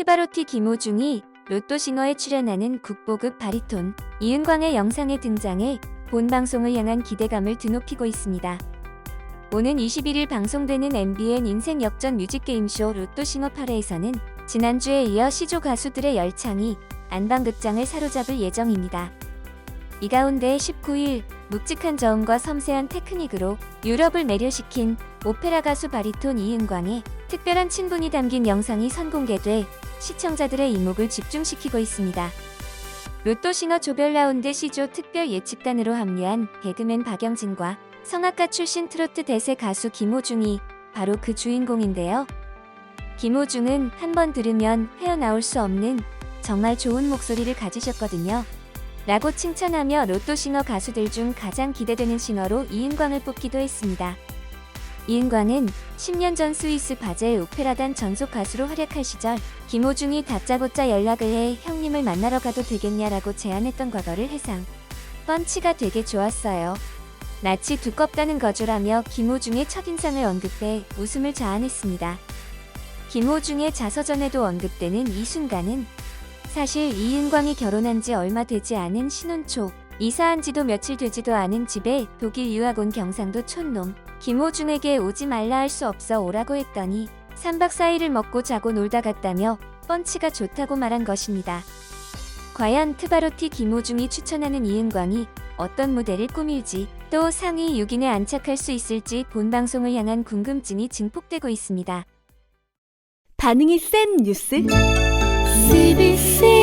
트바로티 김호중이 로또 싱어에 출연하는 국보급 바리톤 이은광의 영상에 등장해 본 방송을 향한 기대감을 드높이고 있습니다. 오는 21일 방송되는 MBN 인생 역전 뮤직게임쇼 로또 싱어 8회에서는 지난주에 이어 시조 가수들의 열창이 안방극장을 사로잡을 예정입니다. 이 가운데 19일 묵직한 저음과 섬세한 테크닉으로 유럽을 매료시킨 오페라 가수 바리톤 이은광의 특별한 친분이 담긴 영상이 선공개돼 시청자들의 이목을 집중시키고 있습니다. 로또싱어 조별 라운드 시조 특별 예측단으로 합류한 개그맨 박영진과 성악가 출신 트로트 대세 가수 김호중이 바로 그 주인공인데요. 김호중은 한 번 들으면 헤어나올 수 없는 정말 좋은 목소리를 가지셨거든요. 라고 칭찬하며 로또싱어 가수들 중 가장 기대되는 싱어로 이은광을 뽑기도 했습니다. 이은광은 10년 전 스위스 바젤 오페라단 전속 가수로 활약할 시절 김호중이 다짜고짜 연락을 해 형님을 만나러 가도 되겠냐라고 제안했던 과거를 해상. 펀치가 되게 좋았어요. 낯이 두껍다는 거주라며 김호중의 첫인상을 언급해 웃음을 자아냈습니다. 김호중의 자서전에도 언급되는 이 순간은 사실 이은광이 결혼한 지 얼마 되지 않은 신혼 초, 이사한 지도 며칠 되지도 않은 집에 독일 유학 온 경상도 촌놈, 김호중에게 오지 말라 할 수 없어 오라고 했더니 3박 4일을 먹고 자고 놀다 갔다며 펀치가 좋다고 말한 것입니다. 과연 트바로티 김호중이 추천하는 이은광이 어떤 무대를 꾸밀지 또 상위 6인에 안착할 수 있을지 본 방송을 향한 궁금증이 증폭되고 있습니다. 반응이 센 뉴스? CBC